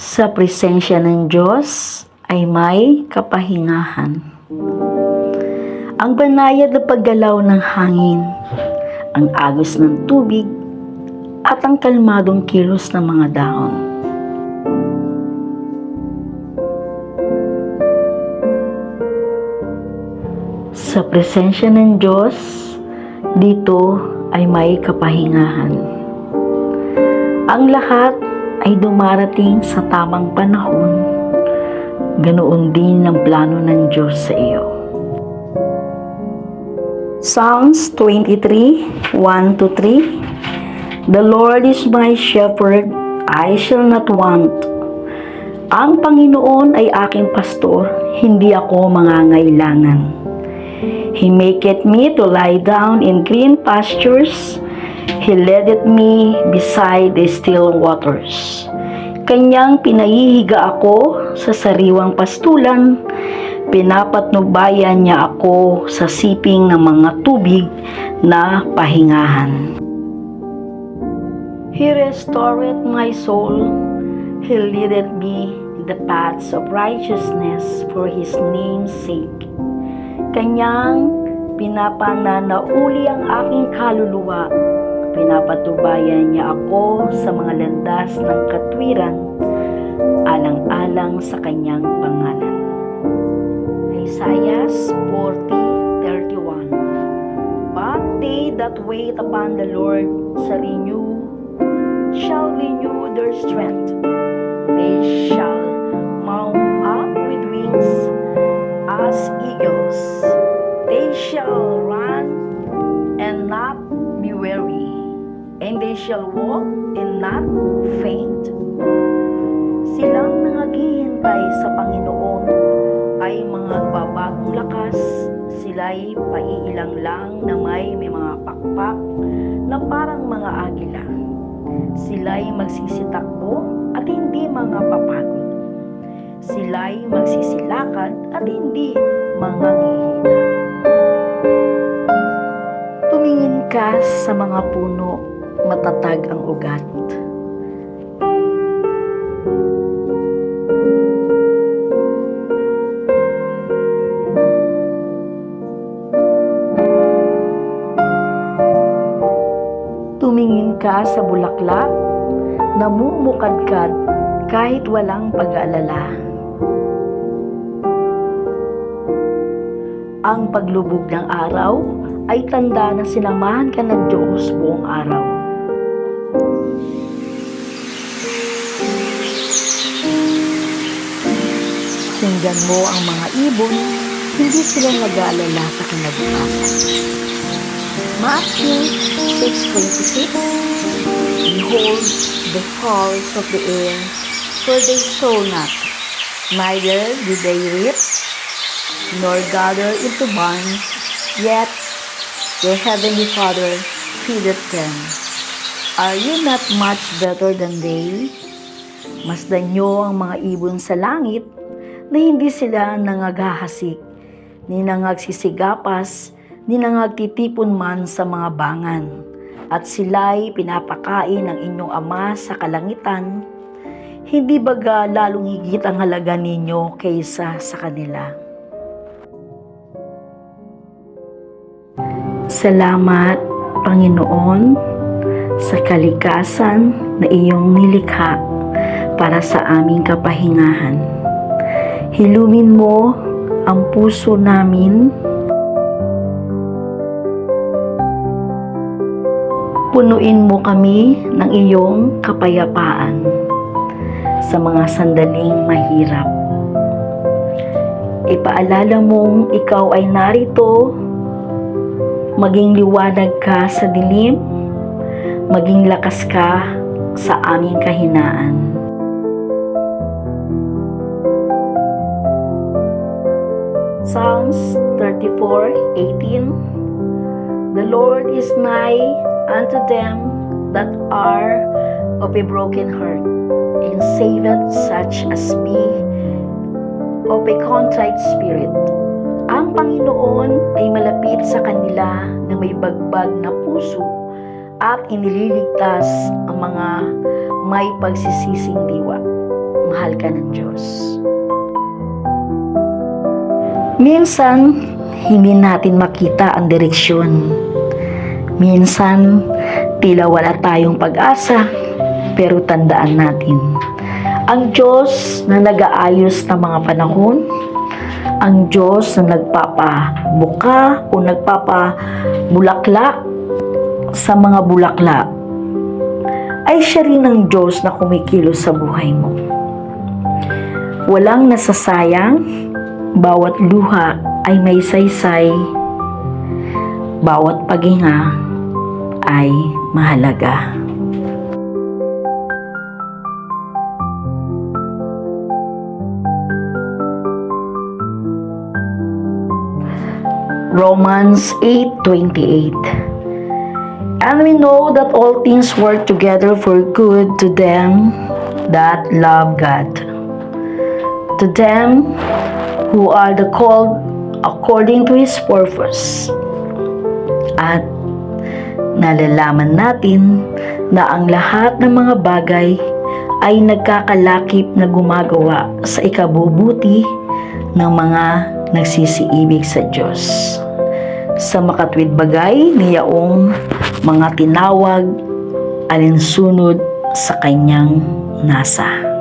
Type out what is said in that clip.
Sa presensya ng Diyos ay may kapahingahan. Ang banayad na paggalaw ng hangin, ang agos ng tubig, at ang kalmadong kilos ng mga dahon. Sa presensya ng Diyos, dito ay may kapahingahan. Ang lahat ay dumarating sa tamang panahon. Ganoon din ang plano ng Diyos sa iyo. Psalms 23, 1 to 3 The Lord is my shepherd, I shall not want. Ang Panginoon ay aking pastor, hindi ako mangangailangan. He maketh me to lie down in green pastures. He leadeth me beside the still waters. Kanyang pinahihiga ako sa sariwang pastulan. Pinapatnubayan niya ako sa siping ng mga tubig na pahingahan. He restoreth my soul. He leadeth me in the paths of righteousness for His name's sake. Kanyang pinapananauli ang aking kaluluwa. Pinapatubayan niya ako sa mga landas ng katwiran, alang-alang sa kanyang pangalan. Isaiah 40:31 But they that wait upon the Lord shall renew, shall renew their strength. They shall mount up with wings shall walk and not faint. Silang nangaghihintay sa Panginoon ay mga babagong lakas, sila'y paiilang lang na may, may mga pakpak na parang mga agila. Sila'y magsisitakbo at hindi mga papagod. Sila'y magsisilakad at hindi mangangihina. Tumingin ka sa mga puno, matatag ang ugat. Tumingin ka sa bulaklak, namumukadkad kahit walang pag-aalala. Ang paglubog ng araw ay tanda na sinamahan ka ng Diyos buong araw. Tingnan mo ang mga ibon, hindi sila nag-aalala sa kinabukasan. Matthew 6.26 Behold the fowls of the air, for they sow not, neither do they reap, nor gather into barns, yet your heavenly Father feedeth them. Are you not much better than they? Masdan nyo ang mga ibon sa langit na hindi sila nangagahasik, ni nangagsisigapas, ni nangagtitipon man sa mga bangan. At sila'y pinapakain ng inyong ama sa kalangitan, hindi baga lalong higit ang halaga ninyo kaysa sa kanila. Salamat, Panginoon, sa kalikasan na iyong nilikha para sa aming kapahingahan. Hilumin mo ang puso namin. Punuin mo kami ng iyong kapayapaan sa mga sandaling mahirap. Ipaalala mong ikaw ay narito, maging liwanag ka sa dilim, maging lakas ka sa aming kahinaan. Psalms 34:18 The Lord is nigh unto them that are of a broken heart, and saveth such as be of a contrite spirit. Ang Panginoon ay malapit sa kanila na may bagbag na puso at inililigtas ang mga may pagsisising diwa. mahal ka ng Diyos. Minsan, hindi natin makita ang direksyon. Minsan, tila wala tayong pag-asa, pero tandaan natin, ang Diyos na nag-aayos ng mga panahon, ang Diyos na nagpapabuka o nagpapabulaklak sa mga bulaklak, ay siya rin ang Diyos na kumikilos sa buhay mo. Walang nasasayang, bawat luha ay may saysay, bawat paghinga ay mahalaga. Romans 8:28 And we know that all things work together for good to them that love God. To them who are the called according to His purpose. At nalalaman natin na ang lahat ng mga bagay ay nagkakalakip na gumagawa sa ikabubuti ng mga nagsisiibig sa Diyos. Sa makatwid bagay niyaong mga tinawag alinsunod sa kanyang nasa.